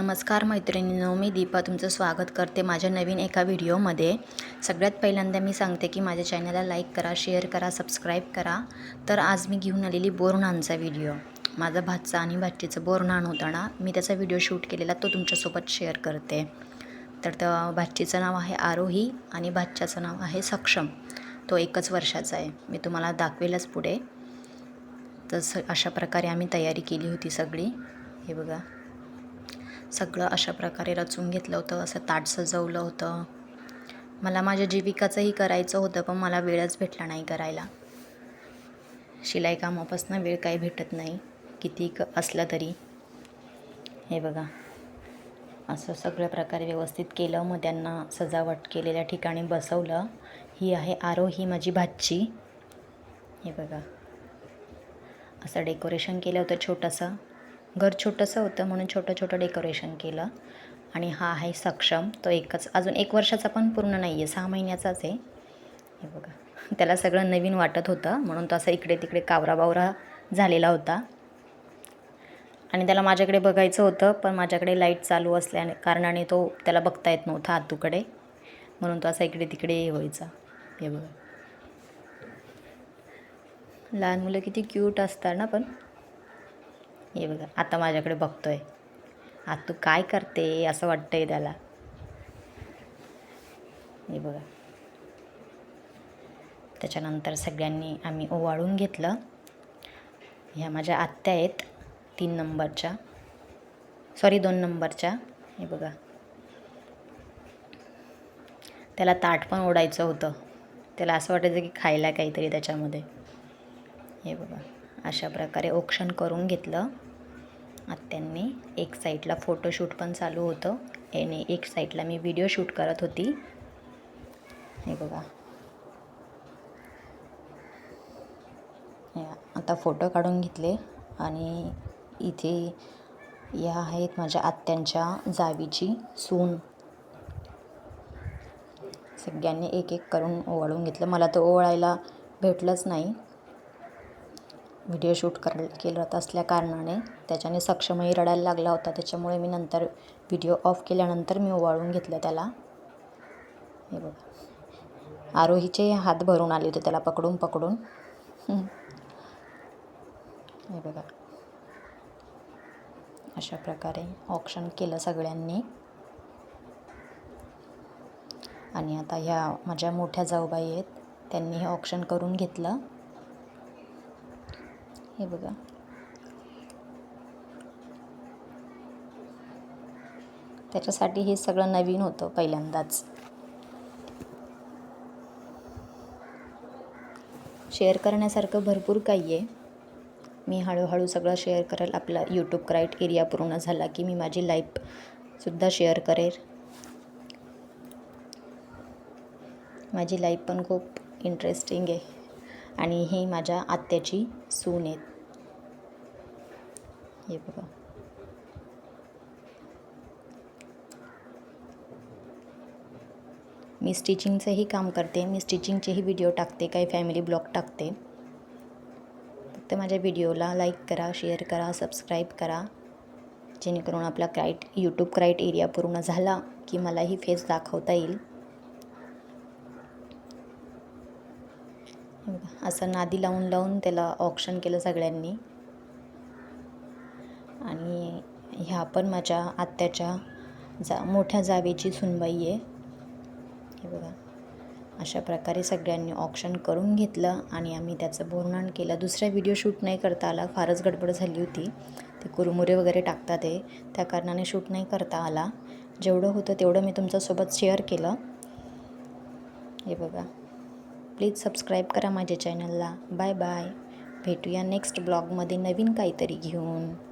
नमस्कार मैत्रिणींनो मी दीपा तुमचं स्वागत करते माझ्या नवीन एका व्हिडिओमध्ये. सगळ्यात पहिल्यांदा मी सांगते की माझ्या चॅनलला लाईक करा शेअर करा सबस्क्राईब करा. तर आज मी घेऊन आलेली बोरणांचा व्हिडिओ. माझा भातचा आणि भाचीचं बोरणाण होता ना मी त्याचा व्हिडिओ शूट केलेला तो तुमच्यासोबत शेअर करते. तर त्या भाचीचं नाव आहे आरोही आणि भाच्याचं नाव आहे सक्षम. तो एकच वर्षाचा आहे. मी तुम्हाला दाखवेलच पुढे. तर अशा प्रकारे आम्ही तयारी केली होती सगळी. हे बघा. सगळं अशा प्रकारे रचून घेतलं होतं असं ताट सजवलं होतं. मला माझ्या जीविकाचंही करायचं होतं पण मला वेळच भेटला नाही करायला. शिलाई कामापासून वेळ काही भेटत नाही किती असला असलं तरी. हे बघा. असं सगळ्या प्रकारे व्यवस्थित केलं मग त्यांना सजावट केलेल्या ठिकाणी बसवलं. ही आहे आरो ही माझी भाची. हे बघा. असं डेकोरेशन केलं होतं छोटंसं. घर छोटंसं होतं म्हणून छोटं छोटं डेकोरेशन केलं. आणि हा आहे सक्षम. तो एकच अजून एक वर्षाचा पण पूर्ण नाही आहे सहा महिन्याचाच आहे. हे बघा. त्याला सगळं नवीन वाटत होतं म्हणून तो असा इकडे तिकडे कावरा बावरा झालेला होता. आणि त्याला माझ्याकडे बघायचं होतं पण माझ्याकडे लाइट चालू असल्याने कारणाने तो त्याला बघता येत नव्हता आतूकडे. म्हणून तो असा इकडे तिकडे व्हायचा. हे बघा. लहान मुलं किती क्यूट असतात ना पण. हे बघा आता माझ्याकडे बघतोय. आता तू काय करते असं वाटतंय त्याला. हे बघा. त्याच्यानंतर सगळ्यांनी आम्ही ओवाळून घेतलं. ह्या माझ्या आत्या आहेत तीन नंबरच्या. सॉरी दोन नंबरच्या. हे बघा. त्याला ताट पण ओढायचं होतं. त्याला असं वाटायचं की खायला काहीतरी त्याच्यामध्ये. हे बघा. अशा प्रकारे ओक्षण करून घेतलं. आत्यांनी एक साईडला फोटोशूट पण चालू होतं. आणि एक साईडला मी व्हिडिओ शूट करत होती. हे बघा. आता फोटो काढून घेतले. आणि इथे या आहेत माझ्या आत्यांच्या जावीची सून. सगळ्यांनी एक एक करून ओवाळून घेतलं. मला तर ओवाळायला भेटलंच नाही. व्हिडिओ शूट कर केलं असल्या कारणाने त्याच्याने सक्षमही रडायला लागला होता. त्याच्यामुळे मी नंतर व्हिडिओ ऑफ केल्यानंतर मी ओवाळून घेतलं त्याला. हे बघा. आरोहीचे हात भरून आले होते त्याला पकडून पकडून. हे बघा. अशा प्रकारे ऑप्शन केलं सगळ्यांनी. आणि आता ह्या माझ्या मोठ्या जाऊबाई आहेत त्यांनी हे ऑप्शन करून घेतलं. हे बघा. त्याच्यासाठी हे सगळं नवीन होतं पहिल्यांदाच. शेअर करण्यासारखं भरपूर काही आहे. मी हळूहळू सगळं शेअर करेल. आपला यूट्यूब क्राईट एरिया पूर्ण झाला की मी माझी लाईफसुद्धा शेअर करेल. माझी लाईफ पण खूप इंटरेस्टिंग आहे. आणि हे माझ्या आत्याची सून आहेत. हे बघा. मी स्टिचिंगचंही काम करते. मी स्टिचिंगचेही व्हिडिओ टाकते. काही फॅमिली ब्लॉग टाकते. फक्त माझ्या व्हिडिओला लाईक करा शेअर करा सबस्क्राईब करा. जेणेकरून आपला क्राईट यूट्यूब क्राईट एरिया पूर्ण झाला की मलाही फेस दाखवता येईल. असं नादी लावून लावून त्याला ऑप्शन केलं सगळ्यांनी. आणि ह्या पण माझ्या आत्याच्या जा मोठ्या जावेची सुनबाई आहे. हे बघा अशा प्रकारे सगळ्यांनी ऑप्शन करून घेतलं आणि आम्ही त्याचं बोरणाण केलं. दुसरा व्हिडिओ शूट नाही करता आला फारच गडबड झाली होती. ते कुरमुरे वगैरे टाकतात ते त्या कारणाने शूट नाही करता आला. जेवढं होतं तेवढं मी तुमच्यासोबत शेअर केलं. हे बघा. प्लीज सबस्क्राईब करा माझ्या चॅनलला. Bye bye. भेटूया नेक्स्ट ब्लॉगमध्ये नवीन काहीतरी घेऊन.